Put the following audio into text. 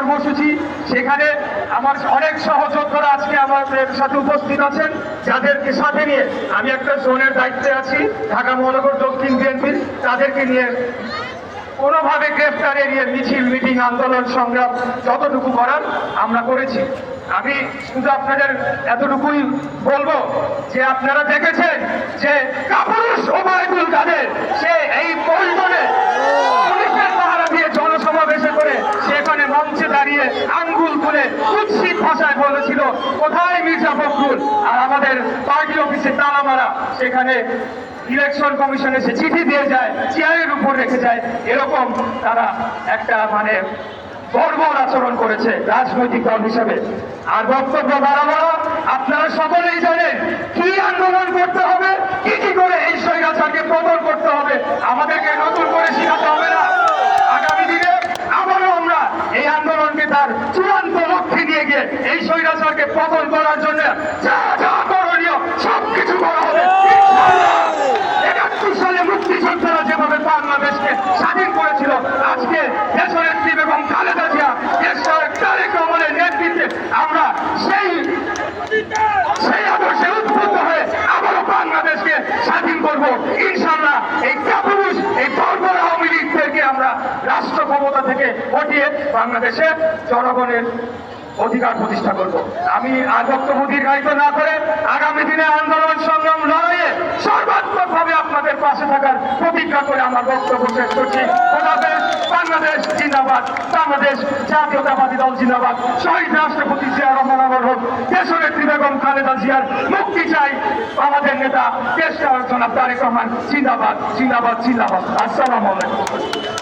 কর্মসূচি। সেখানে আমার অনেক সহযোদ্ধারা আজকে আমাদের সাথে উপস্থিত আছেন, যাদেরকে সাথে নিয়ে আমি একটা জোনের দায়িত্বে আছি, ঢাকা মহানগর দক্ষিণ বিএনপির। তাদেরকে নিয়ে কোনোভাবে গ্রেফতার এড়িয়ে মিছিল, মিটিং, আন্দোলন, সংগ্রাম যতটুকু করার আমরা করেছি। আমি শুধু আপনাদের এতটুকুই বলব যে আপনারা দেখেছেন যে কাপুরুষ ওবায়দুল কাদের, সে এই পল্টনে পুলিশের পাহারা দিয়ে জনসমাবেশে করে সেখানে মঞ্চে দাঁড়িয়ে আঙ্গুল খুলে কুৎসিত ভাষায় বলেছিল, কোথায় মির্জা ফখরুল? আর আমাদের পার্টি অফিসে তালা মারা সেখানে ইলেকশন কমিশনে সে চিঠি দিয়ে যায়, চেয়ারের উপর রেখে যায়। এরকম তারা একটা মানে বর্বর আচরণ করেছে রাজনৈতিক দল হিসেবে। আর বক্তব্য বাড়াবো আপনারা সকলেই জানেন কি আন্দোলন করতে হবে, কি কি করে এই স্বৈরাচারকে পতন করতে হবে। আমাদেরকে নতুন করে শেখাতে হবে না আগামী দিনে আবারও আমরা এই আন্দোলনকে তার চূড়ান্ত লক্ষ্যে নিয়ে গিয়ে এই স্বৈরাচারকে পতন করার জন্য যা যা করণীয় সবকিছু করা হবে। একাত্তর সালে মুক্তিযোদ্ধারা যেভাবে বাংলাদেশকে স্বাধীন করেছিল, আজকে দেশনেত্রী বেগম খালেদা জিয়া দেশের তারেক রহমানের নেতৃত্বে আমরা সেই সেই আদর্শে উদ্বুদ্ধ হয়ে আবারও বাংলাদেশকে স্বাধীন করব ইনশাল্লাহ এই কাপুরুষ, এই বর্বর আওয়ামী লীগদেরকে আমরা রাষ্ট্র ক্ষমতা থেকে হটিয়ে বাংলাদেশের জনগণের অধিকার প্রতিষ্ঠা করব। আমি আর বক্তব্য দীর্ঘায়িত না করে আগামী দিনে আন্দোলন সংগ্রাম লড়াইয়ে সর্বাত্মকভাবে আপনাদের পাশে থাকার প্রতিজ্ঞা করে আমার বক্তব্য শেষ করছি। খোদাফেজ বাংলাদেশ জিন্দাবাদ। বাংলাদেশ জাতীয়তাবাদী দল জিন্দাবাদ। শহীদ রাষ্ট্রপতি জিয়া রহমান আমার হোক। দেশনেত্রী বেগম খালেদা জিয়ার মুক্তি চাই আমাদের নেতা। দেশ জনাব তারেক রহমান, জিন্দাবাদ জিন্দাবাদ জিন্দাবাদ। আসসালামু আলাইকুম।